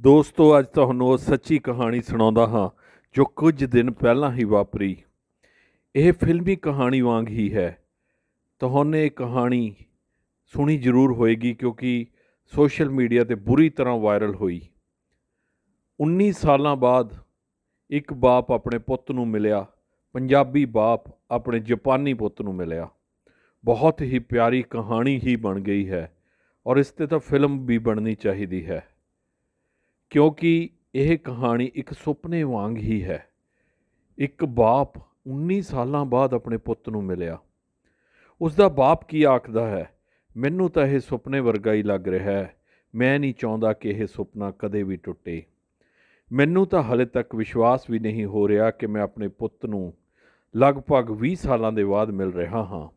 ਦੋਸਤੋ, ਅੱਜ ਤੁਹਾਨੂੰ ਉਹ ਸੱਚੀ ਕਹਾਣੀ ਸੁਣਾਉਂਦਾ ਹਾਂ, ਜੋ ਕੁਝ ਦਿਨ ਪਹਿਲਾਂ ਹੀ ਵਾਪਰੀ। ਇਹ ਫਿਲਮੀ ਕਹਾਣੀ ਵਾਂਗ ਹੀ ਹੈ। ਤੁਹਾਨੂੰ ਇਹ ਕਹਾਣੀ ਸੁਣੀ ਜ਼ਰੂਰ ਹੋਏਗੀ, ਕਿਉਂਕਿ ਸੋਸ਼ਲ ਮੀਡੀਆ ਤੇ ਬੁਰੀ ਤਰ੍ਹਾਂ ਵਾਇਰਲ ਹੋਈ। 19 ਸਾਲਾਂ ਬਾਅਦ ਇੱਕ ਬਾਪ ਆਪਣੇ ਪੁੱਤ ਨੂੰ ਮਿਲਿਆ। ਪੰਜਾਬੀ ਬਾਪ ਆਪਣੇ ਜਾਪਾਨੀ ਪੁੱਤ ਨੂੰ ਮਿਲਿਆ। ਬਹੁਤ ਹੀ ਪਿਆਰੀ ਕਹਾਣੀ ਹੀ ਬਣ ਗਈ ਹੈ, ਔਰ ਇਸ ਤੇ ਤਾਂ ਫਿਲਮ ਵੀ ਬਣਨੀ ਚਾਹੀਦੀ ਹੈ। ਕਿਉਂਕਿ ਇਹ ਕਹਾਣੀ ਇੱਕ ਸੁਪਨੇ ਵਾਂਗ ਹੀ ਹੈ। ਇੱਕ ਬਾਪ 19 ਸਾਲਾਂ ਬਾਅਦ ਆਪਣੇ ਪੁੱਤ ਨੂੰ ਮਿਲਿਆ। ਉਸ ਦਾ ਬਾਪ ਕੀ ਆਖਦਾ ਹੈ? ਮੈਨੂੰ ਤਾਂ ਇਹ ਸੁਪਨੇ ਵਰਗਾ ਹੀ ਲੱਗ ਰਿਹਾ ਹੈ। ਮੈਂ ਨਹੀਂ ਚਾਹੁੰਦਾ ਕਿ ਇਹ ਸੁਪਨਾ ਕਦੇ ਵੀ ਟੁੱਟੇ। ਮੈਨੂੰ ਤਾਂ ਹਲੇ ਤੱਕ ਵਿਸ਼ਵਾਸ ਵੀ ਨਹੀਂ ਹੋ ਰਿਹਾ ਕਿ ਮੈਂ ਆਪਣੇ ਪੁੱਤ ਨੂੰ ਲਗਭਗ 20 ਸਾਲਾਂ ਦੇ ਬਾਅਦ ਮਿਲ ਰਿਹਾ ਹਾਂ।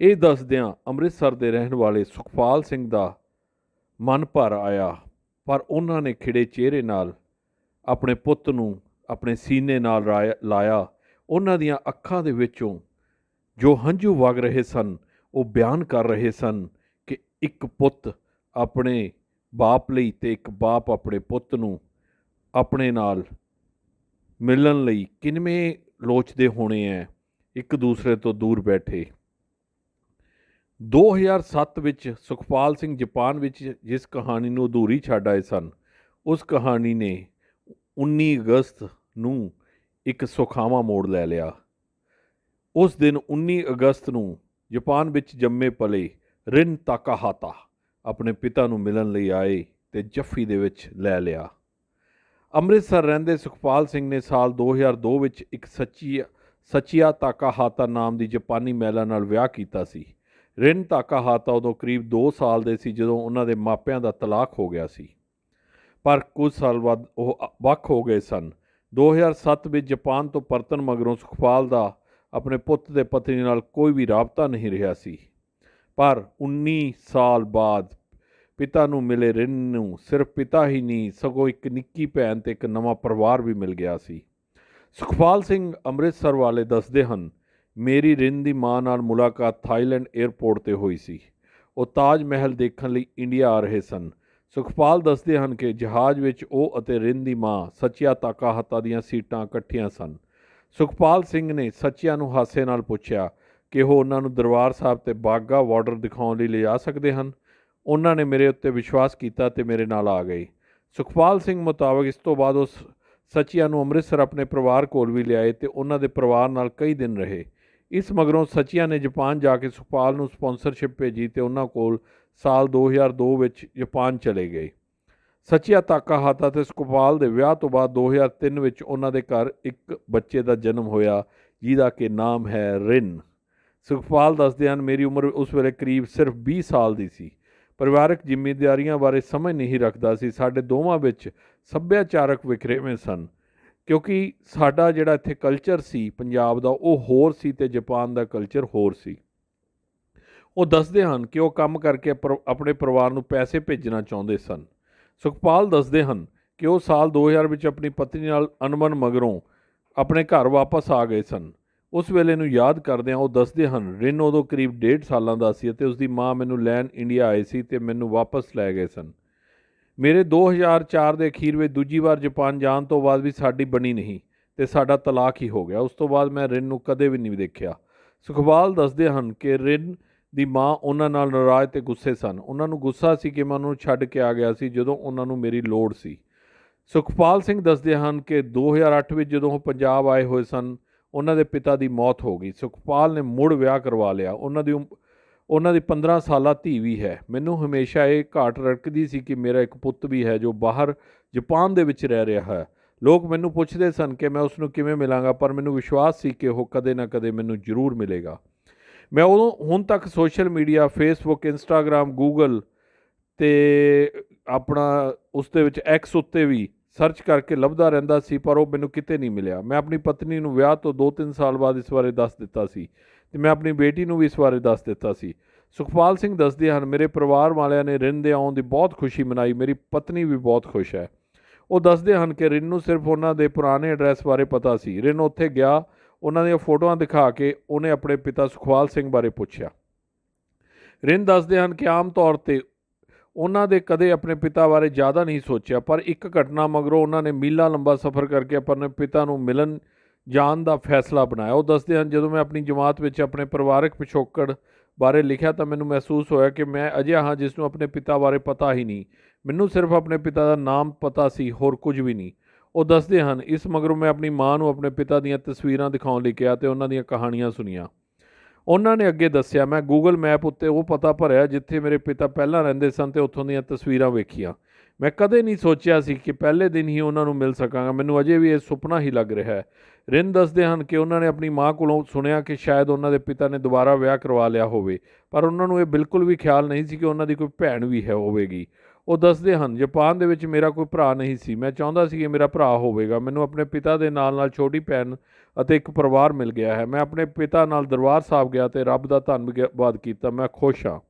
ਇਹ ਦੱਸਦਿਆਂ ਅੰਮ੍ਰਿਤਸਰ ਦੇ ਰਹਿਣ ਵਾਲੇ ਸੁਖਪਾਲ ਸਿੰਘ ਦਾ ਮਨ ਭਰ ਆਇਆ। ਪਰ ਉਹਨਾਂ ਨੇ ਖਿੜੇ ਚਿਹਰੇ ਨਾਲ ਆਪਣੇ ਪੁੱਤ ਨੂੰ ਆਪਣੇ ਸੀਨੇ ਨਾਲ ਰਾਇਆ- ਲਾਇਆ। ਉਹਨਾਂ ਦੀਆਂ ਅੱਖਾਂ ਦੇ ਵਿੱਚੋਂ ਜੋ ਹੰਝੂ ਵਗ ਰਹੇ ਸਨ, ਉਹ ਬਿਆਨ ਕਰ ਰਹੇ ਸਨ ਕਿ ਇੱਕ ਪੁੱਤ ਆਪਣੇ ਬਾਪ ਲਈ ਤੇ ਇੱਕ ਬਾਪ ਆਪਣੇ ਪੁੱਤ ਨੂੰ ਆਪਣੇ ਨਾਲ ਮਿਲਣ ਲਈ ਕਿਨਵੇਂ ਲੋਚਦੇ ਹੋਣੇ ਐ, ਇੱਕ ਦੂਸਰੇ ਤੋਂ ਦੂਰ ਬੈਠੇ। 2007 ਵਿੱਚ ਸੁਖਪਾਲ ਸਿੰਘ ਜਾਪਾਨ ਵਿੱਚ ਜਿਸ ਕਹਾਣੀ ਨੂੰ ਅਧੂਰੀ ਛੱਡ ਆਏ ਸਨ, ਉਸ ਕਹਾਣੀ ਨੇ 19 ਅਗਸਤ ਨੂੰ ਇੱਕ ਸੁਖਾਵਾਂ ਮੋੜ ਲੈ ਲਿਆ। ਉਸ ਦਿਨ 19 ਅਗਸਤ ਨੂੰ ਜਾਪਾਨ ਵਿੱਚ ਜੰਮੇ ਪਲੇ ਰਿਨ ਤਾਕਾਹਾਤਾ ਆਪਣੇ ਪਿਤਾ ਨੂੰ ਮਿਲਣ ਲਈ ਆਏ ਤੇ ਜੱਫੀ ਦੇ ਵਿੱਚ ਲੈ ਲਿਆ। ਅੰਮ੍ਰਿਤਸਰ ਰਹਿੰਦੇ ਸੁਖਪਾਲ ਸਿੰਘ ਨੇ ਸਾਲ 2002 ਵਿੱਚ ਇੱਕ ਸੱਚੀ ਸੱਚੀਆ ਤਾਕਾਹਾਤਾ ਨਾਮ ਦੀ ਜਾਪਾਨੀ ਮਹਿਲਾ ਨਾਲ ਵਿਆਹ ਕੀਤਾ ਸੀ। ਰਿਨ ਤਾਕਾਹਾਤਾ ਉਦੋਂ ਕਰੀਬ 2 ਸਾਲ ਦੇ ਸੀ ਜਦੋਂ ਉਹਨਾਂ ਦੇ ਮਾਪਿਆਂ ਦਾ ਤਲਾਕ ਹੋ ਗਿਆ ਸੀ। ਪਰ ਕੁਝ ਸਾਲ ਬਾਅਦ ਉਹ ਵੱਖ ਹੋ ਗਏ ਸਨ। 2007 ਵਿੱਚ ਜਾਪਾਨ ਤੋਂ ਪਰਤਣ ਮਗਰੋਂ ਸੁਖਪਾਲ ਦਾ ਆਪਣੇ ਪੁੱਤ ਦੇ ਪਤਨੀ ਨਾਲ ਕੋਈ ਵੀ ਰਾਬਤਾ ਨਹੀਂ ਰਿਹਾ ਸੀ। ਪਰ 19 ਸਾਲ ਬਾਅਦ ਪਿਤਾ ਨੂੰ ਮਿਲੇ ਰਿਨ ਨੂੰ। ਸਿਰਫ ਪਿਤਾ ਹੀ ਨਹੀਂ, ਸਗੋਂ ਇੱਕ ਨਿੱਕੀ ਭੈਣ ਤੇ ਇੱਕ ਨਵਾਂ ਪਰਿਵਾਰ ਵੀ ਮਿਲ ਗਿਆ ਸੀ। ਸੁਖਪਾਲ ਸਿੰਘ ਅੰਮ੍ਰਿਤਸਰ ਵਾਲੇ ਦੱਸਦੇ ਹਨ ਮੇਰੀ ਰਿਨ ਦੀ ਮਾਂ ਨਾਲ ਮੁਲਾਕਾਤ ਥਾਈਲੈਂਡ 에ਅਰਪੋਰਟ ਤੇ ਹੋਈ ਸੀ। ਉਹ ਤਾਜ ਮਹਿਲ ਦੇਖਣ ਲਈ ਇੰਡੀਆ ਆ ਰਹੇ ਸਨ। ਸੁਖਪਾਲ ਦੱਸਦੇ ਹਨ ਕਿ ਜਹਾਜ਼ ਵਿੱਚ ਉਹ ਅਤੇ ਰਿਨ ਦੀ ਮਾਂ ਸੱਚਿਆ ਤਾਕਾਹਤਾ ਦੀਆਂ ਸੀਟਾਂ ਇਕੱਠੀਆਂ ਸਨ। ਸੁਖਪਾਲ ਸਿੰਘ ਨੇ ਸੱਚਿਆ ਨੂੰ ਹਾਸੇ ਨਾਲ ਪੁੱਛਿਆ ਕਿ ਉਹ ਉਹਨਾਂ ਨੂੰ ਦਰਬਾਰ ਸਾਹਿਬ ਤੇ ਬਾਗਾ ਬਾਰਡਰ ਦਿਖਾਉਣ ਲਈ ਲਿਜਾ ਸਕਦੇ ਹਨ। ਉਹਨਾਂ ਨੇ ਮੇਰੇ ਉੱਤੇ ਵਿਸ਼ਵਾਸ ਕੀਤਾ ਤੇ ਮੇਰੇ ਨਾਲ ਆ ਗਏ। ਸੁਖਪਾਲ ਸਿੰਘ ਮੁਤਾਬਕ ਇਸ ਤੋਂ ਬਾਅਦ ਉਸ ਸੱਚਿਆ ਨੂੰ ਅੰਮ੍ਰਿਤਸਰ ਆਪਣੇ ਪਰਿਵਾਰ ਕੋਲ ਵੀ ਲਿਆਏ ਤੇ ਉਹਨਾਂ ਦੇ ਪਰਿਵਾਰ ਨਾਲ ਕਈ ਦਿਨ ਰਹੇ। ਇਸ ਮਗਰੋਂ ਸਚੀਆ ਨੇ ਜਾਪਾਨ ਜਾ ਕੇ ਸੁਖਪਾਲ ਨੂੰ ਸਪਾਂਸਰਸ਼ਿਪ ਭੇਜੀ ਤੇ ਉਹਨਾਂ ਕੋਲ ਸਾਲ 2002 ਵਿੱਚ ਜਾਪਾਨ ਚਲੇ ਗਏ। ਸੱਚਿਆ ਤਾਕਾਹਾਤਾ ਤੇ ਸੁਖਪਾਲ ਦੇ ਵਿਆਹ ਤੋਂ ਬਾਅਦ 2003 ਵਿੱਚ ਉਹਨਾਂ ਦੇ ਘਰ ਇੱਕ ਬੱਚੇ ਦਾ ਜਨਮ ਹੋਇਆ, ਜਿਹਦਾ ਕਿ ਨਾਮ ਹੈ ਰਿਨ। ਸੁਖਪਾਲ ਦੱਸਦੇ ਹਨ, ਮੇਰੀ ਉਮਰ ਉਸ ਵੇਲੇ ਕਰੀਬ ਸਿਰਫ 20 ਸਾਲ ਦੀ ਸੀ। ਪਰਿਵਾਰਕ ਜ਼ਿੰਮੇਵਾਰੀਆਂ ਬਾਰੇ ਸਮਝ ਨਹੀਂ ਰੱਖਦਾ ਸੀ। ਸਾਡੇ ਦੋਵਾਂ ਵਿੱਚ ਸੱਭਿਆਚਾਰਕ ਵਿਖਰੇਵੇਂ ਸਨ। ਕਿਉਂਕਿ ਸਾਡਾ ਜਿਹੜਾ ਇੱਥੇ ਕਲਚਰ ਸੀ, ਪੰਜਾਬ ਦਾ, ਉਹ ਹੋਰ ਸੀ ਤੇ ਜਾਪਾਨ ਦਾ ਕਲਚਰ ਹੋਰ ਸੀ। ਉਹ ਦੱਸਦੇ ਹਨ ਕਿ ਉਹ ਕੰਮ ਕਰਕੇ ਪਰ- ਆਪਣੇ ਪਰਿਵਾਰ ਨੂੰ ਪੈਸੇ ਭੇਜਣਾ ਚਾਹੁੰਦੇ ਸਨ। ਸੁਖਪਾਲ ਦੱਸਦੇ ਹਨ ਕਿ ਉਹ ਸਾਲ 2000 ਵਿੱਚ ਆਪਣੀ ਪਤਨੀ ਨਾਲ ਅਨਮਨ ਮਗਰੋਂ ਆਪਣੇ ਘਰ ਵਾਪਸ ਆ ਗਏ ਸਨ। ਉਸ ਵੇਲੇ ਨੂੰ ਯਾਦ ਕਰਦਿਆਂ ਉਹ ਦੱਸਦੇ ਹਨ, ਰਿਨ ਉਦੋਂ ਕਰੀਬ 1.5 ਸਾਲਾਂ ਦਾ ਸੀ ਅਤੇ ਉਸ ਦੀ ਮਾਂ ਮੈਨੂੰ ਲੈਣ ਇੰਡੀਆ ਆਏ ਸੀ ਤੇ ਮੈਨੂੰ ਵਾਪਸ ਲੈ ਗਏ ਸਨ। ਮੇਰੇ 2004 ਦੇ ਅਖੀਰ ਵਿੱਚ ਦੂਜੀ ਵਾਰ ਜਾਪਾਨ ਜਾਣ ਤੋਂ ਬਾਅਦ ਵੀ ਸਾਡੀ ਬਣੀ ਨਹੀਂ ਤੇ ਸਾਡਾ ਤਲਾਕ ਹੀ ਹੋ ਗਿਆ। ਉਸ ਤੋਂ ਬਾਅਦ ਮੈਂ ਰਿਨ ਨੂੰ ਕਦੇ ਵੀ ਨਹੀਂ ਦੇਖਿਆ। ਸੁਖਪਾਲ ਦੱਸਦੇ ਹਨ ਕਿ ਰਿਨ ਦੀ ਮਾਂ ਉਹਨਾਂ ਨਾਲ ਨਾਰਾਜ਼ ਤੇ ਗੁੱਸੇ ਸਨ। ਉਹਨਾਂ ਨੂੰ ਗੁੱਸਾ ਸੀ ਕਿ ਮੈਂ ਉਹਨਾਂ ਨੂੰ ਛੱਡ ਕੇ ਆ ਗਿਆ ਸੀ ਜਦੋਂ ਉਹਨਾਂ ਨੂੰ ਮੇਰੀ ਲੋੜ ਸੀ। ਸੁਖਪਾਲ ਸਿੰਘ ਦੱਸਦੇ ਹਨ ਕਿ 2008 ਵਿੱਚ ਜਦੋਂ ਉਹ ਪੰਜਾਬ ਆਏ ਹੋਏ ਸਨ, ਉਹਨਾਂ ਦੇ ਪਿਤਾ ਦੀ ਮੌਤ ਹੋ ਗਈ। ਸੁਖਪਾਲ ਨੇ ਮੁੜ ਵਿਆਹ ਕਰਵਾ ਲਿਆ। ਉਹਨਾਂ ਦੀ ਉਮ- ਉਹਨਾਂ ਦੀ 15 ਸਾਲਾ ਧੀ ਵੀ ਹੈ। ਮੈਨੂੰ ਹਮੇਸ਼ਾ ਇਹ ਘਾਟ ਰੜਕਦੀ ਸੀ ਕਿ ਮੇਰਾ ਇੱਕ ਪੁੱਤ ਵੀ ਹੈ ਜੋ ਬਾਹਰ ਜਾਪਾਨ ਦੇ ਵਿੱਚ ਰਹਿ ਰਿਹਾ ਹੈ। ਲੋਕ ਮੈਨੂੰ ਪੁੱਛਦੇ ਸਨ ਕਿ ਮੈਂ ਉਸ ਨੂੰ ਕਿਵੇਂ ਮਿਲਾਂਗਾ, ਪਰ ਮੈਨੂੰ ਵਿਸ਼ਵਾਸ ਸੀ ਕਿ ਉਹ ਕਦੇ ਨਾ ਕਦੇ ਮੈਨੂੰ ਜ਼ਰੂਰ ਮਿਲੇਗਾ। ਮੈਂ ਉਦੋਂ, ਹੁਣ ਤੱਕ social media, Facebook Instagram Google ਤੇ ਆਪਣਾ ਉਸ ਦੇ ਵਿੱਚ ਐਕਸ ਉੱਤੇ ਵੀ ਸਰਚ ਕਰਕੇ ਲੱਭਦਾ ਰਹਿੰਦਾ ਸੀ, ਪਰ ਉਹ ਮੈਨੂੰ ਕਿਤੇ ਨਹੀਂ ਮਿਲਿਆ। ਮੈਂ ਆਪਣੀ ਪਤਨੀ ਨੂੰ ਵਿਆਹ ਤੋਂ 2-3 ਸਾਲ ਬਾਅਦ ਇਸ ਬਾਰੇ ਦੱਸ ਦਿੱਤਾ ਸੀ। ਤੇ ਮੈਂ ਆਪਣੀ ਬੇਟੀ ਨੂੰ ਵੀ ਇਸ ਬਾਰੇ ਦੱਸ ਦਿੱਤਾ ਸੀ। ਸੁਖਪਾਲ ਸਿੰਘ ਦੱਸਦੇ ਹਨ, ਮੇਰੇ ਪਰਿਵਾਰ ਵਾਲਿਆਂ ਨੇ ਰਿਨ ਦੇ ਆਉਣ ਦੀ ਬਹੁਤ ਖੁਸ਼ੀ ਮਨਾਈ, ਮੇਰੀ ਪਤਨੀ ਵੀ ਬਹੁਤ ਖੁਸ਼ ਹੈ। ਉਹ ਦੱਸਦੇ ਹਨ ਕਿ ਰਿਨ ਨੂੰ ਸਿਰਫ ਉਹਨਾਂ ਦੇ ਪੁਰਾਣੇ ਐਡਰੈਸ ਬਾਰੇ ਪਤਾ ਸੀ। ਰਿਨ ਉੱਥੇ ਗਿਆ, ਉਹਨਾਂ ਦੀਆਂ ਫੋਟੋਆਂ ਦਿਖਾ ਕੇ ਉਹਨੇ ਆਪਣੇ ਪਿਤਾ ਸੁਖਪਾਲ ਸਿੰਘ ਬਾਰੇ ਪੁੱਛਿਆ। ਰਿਨ ਦੱਸਦੇ ਹਨ ਕਿ ਆਮ ਤੌਰ ਤੇ ਉਹਨਾਂ ਦੇ ਕਦੇ ਆਪਣੇ ਪਿਤਾ ਬਾਰੇ ਜ਼ਿਆਦਾ ਨਹੀਂ ਸੋਚਿਆ, ਪਰ ਇੱਕ ਘਟਨਾ ਮਗਰੋਂ ਉਹਨਾਂ ਨੇ ਮੀਲਾ ਲੰਬਾ ਸਫ਼ਰ ਕਰਕੇ ਆਪਣੇ ਪਿਤਾ ਨੂੰ ਮਿਲਣ ਜਾਣ ਦਾ ਫੈਸਲਾ ਬਣਾਇਆ। ਉਹ ਦੱਸਦੇ ਹਨ, ਜਦੋਂ ਮੈਂ ਆਪਣੀ ਜਮਾਤ ਵਿੱਚ ਆਪਣੇ ਪਰਿਵਾਰਕ ਪਿਛੋਕੜ ਬਾਰੇ ਲਿਖਿਆ ਤਾਂ ਮੈਨੂੰ ਮਹਿਸੂਸ ਹੋਇਆ ਕਿ ਮੈਂ ਅਜਿਹਾ ਹਾਂ ਜਿਸ ਨੂੰ ਆਪਣੇ ਪਿਤਾ ਬਾਰੇ ਪਤਾ ਹੀ ਨਹੀਂ। ਮੈਨੂੰ ਸਿਰਫ ਆਪਣੇ ਪਿਤਾ ਦਾ ਨਾਮ ਪਤਾ ਸੀ, ਹੋਰ ਕੁਝ ਵੀ ਨਹੀਂ। ਉਹ ਦੱਸਦੇ ਹਨ, ਇਸ ਮਗਰੋਂ ਮੈਂ ਆਪਣੀ ਮਾਂ ਨੂੰ ਆਪਣੇ ਪਿਤਾ ਦੀਆਂ ਤਸਵੀਰਾਂ ਦਿਖਾਉਣ ਲਈ ਕਿਹਾ ਤੇ ਉਹਨਾਂ ਦੀਆਂ ਕਹਾਣੀਆਂ ਸੁਣੀਆਂ। ਉਹਨਾਂ ਨੇ ਅੱਗੇ ਦੱਸਿਆ, ਮੈਂ ਗੂਗਲ ਮੈਪ ਉੱਤੇ ਉਹ ਪਤਾ ਭਰਿਆ ਜਿੱਥੇ ਮੇਰੇ ਪਿਤਾ ਪਹਿਲਾਂ ਰਹਿੰਦੇ ਸਨ ਤੇ ਉੱਥੋਂ ਦੀਆਂ ਤਸਵੀਰਾਂ ਵੇਖੀਆਂ। ਮੈਂ ਕਦੇ ਨਹੀਂ ਸੋਚਿਆ ਸੀ ਕਿ ਪਹਿਲੇ ਦਿਨ ਹੀ ਉਹਨਾਂ ਨੂੰ ਮਿਲ ਸਕਾਂਗਾ। ਮੈਨੂੰ ਅਜੇ ਵੀ ਇਹ ਸੁਪਨਾ ਹੀ ਲੱਗ ਰਿਹਾ ਹੈ। ਰਿੰਨ ਦੱਸਦੇ ਹਨ ਕਿ ਉਹਨਾਂ ਨੇ ਆਪਣੀ ਮਾਂ ਕੋਲੋਂ ਸੁਣਿਆ ਕਿ ਸ਼ਾਇਦ ਉਹਨਾਂ ਦੇ ਪਿਤਾ ਨੇ ਦੁਬਾਰਾ ਵਿਆਹ ਕਰਵਾ ਲਿਆ ਹੋਵੇ। ਪਰ ਉਹਨਾਂ ਨੂੰ ਇਹ ਬਿਲਕੁਲ ਵੀ ਖਿਆਲ ਨਹੀਂ ਸੀ ਕਿ ਉਹਨਾਂ ਦੀ ਕੋਈ ਭੈਣ ਵੀ ਹੈ ਹੋਵੇਗੀ। ਉਹ ਦੱਸਦੇ ਹਨ, ਜਾਪਾਨ ਦੇ ਵਿੱਚ ਮੇਰਾ ਕੋਈ ਭਰਾ ਨਹੀਂ ਸੀ। ਮੈਂ ਚਾਹੁੰਦਾ ਸੀ ਕਿ ਮੇਰਾ ਭਰਾ ਹੋਵੇਗਾ। ਮੈਨੂੰ ਆਪਣੇ ਪਿਤਾ ਦੇ ਨਾਲ ਨਾਲ ਛੋਟੀ ਭੈਣ ਅਤੇ ਇੱਕ ਪਰਿਵਾਰ ਮਿਲ ਗਿਆ ਹੈ। ਮੈਂ ਆਪਣੇ ਪਿਤਾ ਨਾਲ ਦਰਬਾਰ ਸਾਹਿਬ ਗਿਆ ਤੇ ਰੱਬ ਦਾ ਧੰਨਵਾਦ ਕੀਤਾ। ਮੈਂ ਖੁਸ਼ ਹਾਂ।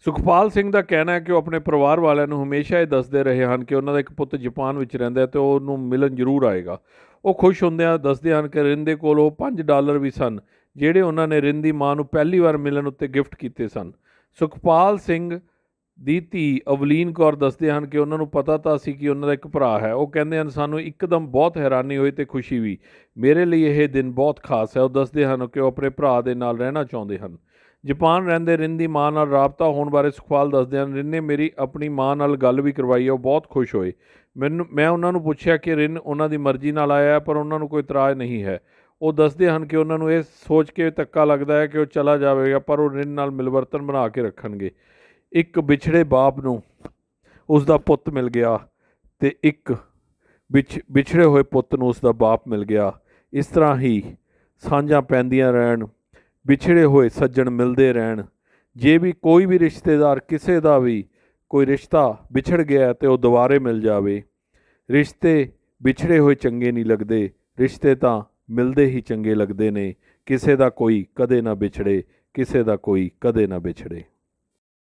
ਸੁਖਪਾਲ ਸਿੰਘ ਦਾ ਕਹਿਣਾ ਹੈ ਕਿ ਉਹ ਆਪਣੇ ਪਰਿਵਾਰ ਵਾਲਿਆਂ ਨੂੰ ਹਮੇਸ਼ਾ ਇਹ ਦੱਸਦੇ ਰਹੇ ਹਨ ਕਿ ਉਹਨਾਂ ਦਾ ਇੱਕ ਪੁੱਤ ਜਾਪਾਨ ਵਿੱਚ ਰਹਿੰਦਾ ਹੈ ਤੇ ਉਹ ਉਹਨੂੰ ਮਿਲਣ ਜ਼ਰੂਰ ਆਏਗਾ। ਉਹ ਖੁਸ਼ ਹੁੰਦੇ ਆ ਦੱਸਦੇ ਹਨ ਕਿ ਰਿੰਨ ਦੇ ਕੋਲ ਉਹ 5 ਡਾਲਰ ਵੀ ਸਨ, ਜਿਹੜੇ ਉਹਨਾਂ ਨੇ ਰਿੰਦੀ ਮਾਂ ਨੂੰ ਪਹਿਲੀ ਵਾਰ ਮਿਲਣ ਉੱਤੇ ਗਿਫਟ ਕੀਤੇ ਸਨ। ਸੁਖਪਾਲ ਸਿੰਘ ਦੀ ਧੀ ਅਵਲੀਨ ਕੌਰ ਦੱਸਦੇ ਹਨ ਕਿ ਉਹਨਾਂ ਨੂੰ ਪਤਾ ਤਾਂ ਸੀ ਕਿ ਉਹਨਾਂ ਦਾ ਇੱਕ ਭਰਾ ਹੈ। ਉਹ ਕਹਿੰਦੇ ਹਨ, ਸਾਨੂੰ ਇੱਕਦਮ ਬਹੁਤ ਹੈਰਾਨੀ ਹੋਈ ਤੇ ਖੁਸ਼ੀ ਵੀ। ਮੇਰੇ ਲਈ ਇਹ ਦਿਨ ਬਹੁਤ ਖਾਸ ਹੈ। ਉਹ ਦੱਸਦੇ ਹਨ ਕਿ ਉਹ ਆਪਣੇ ਭਰਾ ਦੇ ਨਾਲ ਰਹਿਣਾ ਚਾਹੁੰਦੇ ਹਨ। ਜਾਪਾਨ ਰਹਿੰਦੇ ਰਿੰਨ ਦੀ ਮਾਂ ਨਾਲ ਰਾਬਤਾ ਹੋਣ ਬਾਰੇ ਸੁਖਪਾਲ ਦੱਸਦੇ ਹਨ ਰਿੰਨ ਨੇ ਮੇਰੀ ਆਪਣੀ ਮਾਂ ਨਾਲ ਗੱਲ ਵੀ ਕਰਵਾਈ ਹੈ ਉਹ ਬਹੁਤ ਖੁਸ਼ ਹੋਏ। ਮੈਨੂੰ, ਮੈਂ ਉਹਨਾਂ ਨੂੰ ਪੁੱਛਿਆ ਕਿ ਰਿੰਨ ਉਹਨਾਂ ਦੀ ਮਰਜ਼ੀ ਨਾਲ ਆਇਆ ਪਰ ਉਹਨਾਂ ਨੂੰ ਕੋਈ ਇਤਰਾਜ਼ ਨਹੀਂ ਹੈ। ਉਹ ਦੱਸਦੇ ਹਨ ਕਿ ਉਹਨਾਂ ਨੂੰ ਇਹ ਸੋਚ ਕੇ ਧੱਕਾ ਲੱਗਦਾ ਹੈ ਕਿ ਉਹ ਚਲਾ ਜਾਵੇਗਾ, ਪਰ ਉਹ ਰਿੰਨ ਨਾਲ ਮਿਲਵਰਤਨ ਬਣਾ ਕੇ ਰੱਖਣਗੇ। ਇੱਕ ਵਿਛੜੇ ਬਾਪ ਨੂੰ ਉਸ ਦਾ ਪੁੱਤ ਮਿਲ ਗਿਆ ਤੇ ਇੱਕ ਵਿਛ, ਵਿਛੜੇ ਹੋਏ ਪੁੱਤ ਨੂੰ ਉਸ ਦਾ ਬਾਪ ਮਿਲ ਗਿਆ। ਇਸ ਤਰ੍ਹਾਂ ਹੀ ਸਾਂਝਾਂ ਪੈਂਦੀਆਂ ਰਹਿਣ ਵਿਛੜੇ ਹੋਏ ਸੱਜਣ ਮਿਲਦੇ ਰਹਿਣ। ਜੇ ਵੀ ਕੋਈ ਵੀ ਰਿਸ਼ਤੇਦਾਰ ਕਿਸੇ ਦਾ ਵੀ ਕੋਈ ਰਿਸ਼ਤਾ ਵਿਛੜ ਗਿਆ ਤੇ ਉਹ ਦੁਬਾਰੇ ਮਿਲ ਜਾਵੇ। ਰਿਸ਼ਤੇ ਵਿਛੜੇ ਹੋਏ ਚੰਗੇ ਨਹੀਂ ਲੱਗਦੇ। ਰਿਸ਼ਤੇ ਤਾਂ ਮਿਲਦੇ ਹੀ ਚੰਗੇ ਲੱਗਦੇ ਨੇ। ਕਿਸੇ ਦਾ ਕੋਈ ਕਦੇ ਨਾ ਵਿਛੜੇ, ਕਿਸੇ ਦਾ ਕੋਈ ਕਦੇ ਨਾ ਵਿਛੜੇ।